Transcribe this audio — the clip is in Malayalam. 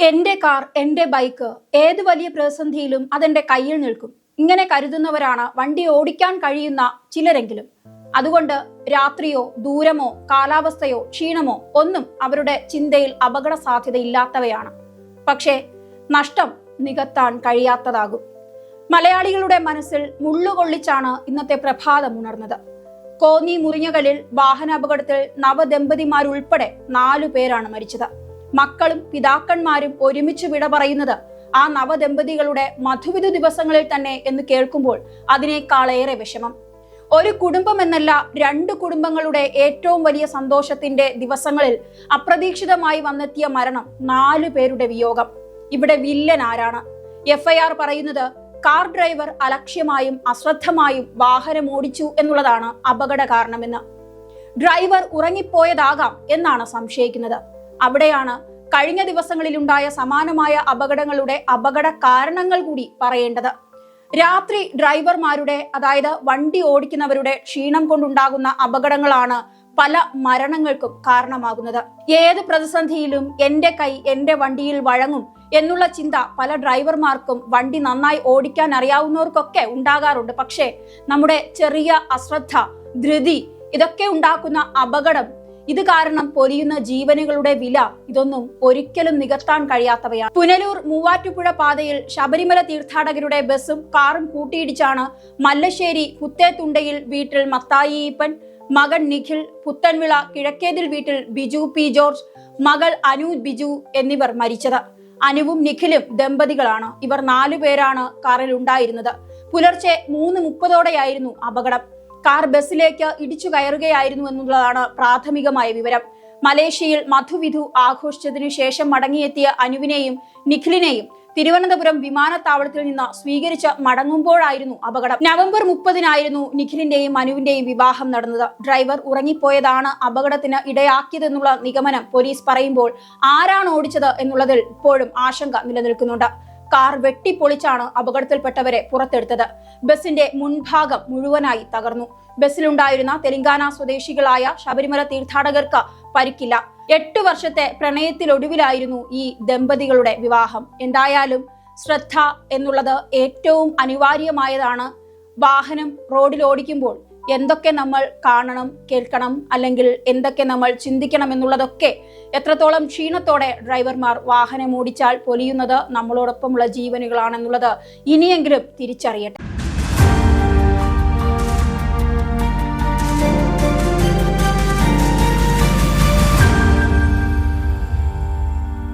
എന്റെ കാർ എന്റെ ബൈക്ക് ഏത് വലിയ പ്രതിസന്ധിയിലും അതെന്റെ കയ്യിൽ നിൽക്കും. ഇങ്ങനെ കരുതുന്നവരാണ് വണ്ടി ഓടിക്കാൻ കഴിയുന്ന ചിലരെങ്കിലും. അതുകൊണ്ട് രാത്രിയോ ദൂരമോ കാലാവസ്ഥയോ ക്ഷീണമോ ഒന്നും അവരുടെ ചിന്തയിൽ അപകട സാധ്യത ഇല്ലാത്തവയാണ് പക്ഷേ നഷ്ടം നികത്താൻ കഴിയാത്തതാകും. മലയാളികളുടെ മനസ്സിൽ മുള്ളുകൊള്ളിച്ചാണ് ഇന്നത്തെ പ്രഭാതം ഉണർന്നത്. കോന്നി മുറിഞ്ഞകലിൽ വാഹനാപകടത്തിൽ നവദമ്പതിമാരുൾപ്പെടെ നാലു പേരാണ് മരിച്ചത്. മക്കളും പിതാക്കന്മാരും ഒരുമിച്ച് വിട പറയുന്നത് ആ നവദമ്പതികളുടെ മധുവിധ ദിവസങ്ങളിൽ തന്നെ എന്ന് കേൾക്കുമ്പോൾ അതിനേക്കാളേറെ വിഷമം. ഒരു കുടുംബം എന്നല്ല രണ്ട് കുടുംബങ്ങളുടെ ഏറ്റവും വലിയ സന്തോഷത്തിന്റെ ദിവസങ്ങളിൽ അപ്രതീക്ഷിതമായി വന്നെത്തിയ മരണം നാലു പേരുടെ വിയോഗം. ഇവിടെ വില്ലൻ ആരാണ്? എഫ്ഐആർ പറയുന്നത് കാർ ഡ്രൈവർ അലക്ഷ്യമായും അശ്രദ്ധമായും വാഹനം ഓടിച്ചു എന്നുള്ളതാണ് അപകട കാരണമെന്ന് ഡ്രൈവർ ഉറങ്ങിപ്പോയതാകാം എന്നാണ് സംശയിക്കുന്നത്. അവിടെയാണ് കഴിഞ്ഞ ദിവസങ്ങളിലുണ്ടായ സമാനമായ അപകടങ്ങളുടെ അപകട കാരണങ്ങൾ കൂടി പറയേണ്ടത്. രാത്രി ഡ്രൈവർമാരുടെ അതായത് വണ്ടി ഓടിക്കുന്നവരുടെ ക്ഷീണം കൊണ്ടുണ്ടാകുന്ന അപകടങ്ങളാണ് പല മരണങ്ങൾക്കും കാരണമാകുന്നത്. ഏത് പ്രതിസന്ധിയിലും എന്റെ കൈ എന്റെ വണ്ടിയിൽ വഴങ്ങും എന്നുള്ള ചിന്ത പല ഡ്രൈവർമാർക്കും വണ്ടി നന്നായി ഓടിക്കാൻ അറിയാവുന്നവർക്കൊക്കെ ഉണ്ടാകാറുണ്ട്. പക്ഷേ നമ്മുടെ ചെറിയ അശ്രദ്ധ ധൃതി ഇതൊക്കെ ഉണ്ടാക്കുന്ന അപകടം ഇത് കാരണം പൊലിയുന്ന ജീവനുകളുടെ വില ഇതൊന്നും ഒരിക്കലും നികത്താൻ കഴിയാത്തവയാണ്. പുനലൂർ മൂവാറ്റുപുഴ പാതയിൽ ശബരിമല തീർത്ഥാടകരുടെ ബസ്സും കാറും കൂട്ടിയിടിച്ചാണ് മല്ലശ്ശേരി പുത്തേത്തുണ്ടയിൽ വീട്ടിൽ മത്തായിപ്പൻ മകൻ നിഖിൽ പുത്തൻവിള കിഴക്കേതിൽ വീട്ടിൽ ബിജു പി ജോർജ് മകൾ അനു ബിജു എന്നിവർ മരിച്ചത്. അനുവും നിഖിലും ദമ്പതികളാണ്. ഇവർ നാലു പേരാണ് കാറിൽ ഉണ്ടായിരുന്നത്. പുലർച്ചെ മൂന്ന് മുപ്പതോടെയായിരുന്നു അപകടം. കാർ ബസ്സിലേക്ക് ഇടിച്ചു കയറുകയായിരുന്നു എന്നുള്ളതാണ് പ്രാഥമികമായ വിവരം. മലേഷ്യയിൽ മധുവിധു ആഘോഷിച്ചതിനു ശേഷം മടങ്ങിയെത്തിയ അനുവിനെയും നിഖിലിനെയും തിരുവനന്തപുരം വിമാനത്താവളത്തിൽ നിന്ന് സ്വീകരിച്ച് മടങ്ങുമ്പോഴായിരുന്നു അപകടം. നവംബർ മുപ്പതിനായിരുന്നു നിഖിലിന്റെയും അനുവിന്റെയും വിവാഹം നടന്നത്. ഡ്രൈവർ ഉറങ്ങിപ്പോയതാണ് അപകടത്തിന് ഇടയാക്കിയതെന്നുള്ള നിഗമനം പോലീസ് പറയുമ്പോൾ ആരാണ് ഓടിച്ചത് എന്നുള്ളതിൽ ഇപ്പോഴും ആശങ്ക നിലനിൽക്കുന്നുണ്ട്. കാർ വെട്ടിപ്പൊളിച്ചാണ് അപകടത്തിൽപ്പെട്ടവരെ പുറത്തെടുത്തത്. ബസിന്റെ മുൻഭാഗം മുഴുവനായി തകർന്നു. ബസ്സിലുണ്ടായിരുന്ന തെലങ്കാന സ്വദേശികളായ ശബരിമല തീർത്ഥാടകർക്ക് പരിക്കില്ല. എട്ടു വർഷത്തെ പ്രണയത്തിലൊടുവിലായിരുന്നു ഈ ദമ്പതികളുടെ വിവാഹം. എന്തായാലും ശ്രദ്ധ എന്നുള്ളത് ഏറ്റവും അനിവാര്യമായതാണ്. വാഹനം റോഡിൽ ഓടിക്കുമ്പോൾ എന്തൊക്കെ നമ്മൾ കാണണം കേൾക്കണം അല്ലെങ്കിൽ എന്തൊക്കെ നമ്മൾ ചിന്തിക്കണം എന്നുള്ളതൊക്കെ എത്രത്തോളം ക്ഷീണത്തോടെ ഡ്രൈവർമാർ വാഹനം ഓടിച്ചാൽ പൊലിയുന്നത് നമ്മളോടൊപ്പമുള്ള ജീവനുകളാണെന്നുള്ളത് ഇനിയെങ്കിലും തിരിച്ചറിയട്ടെ.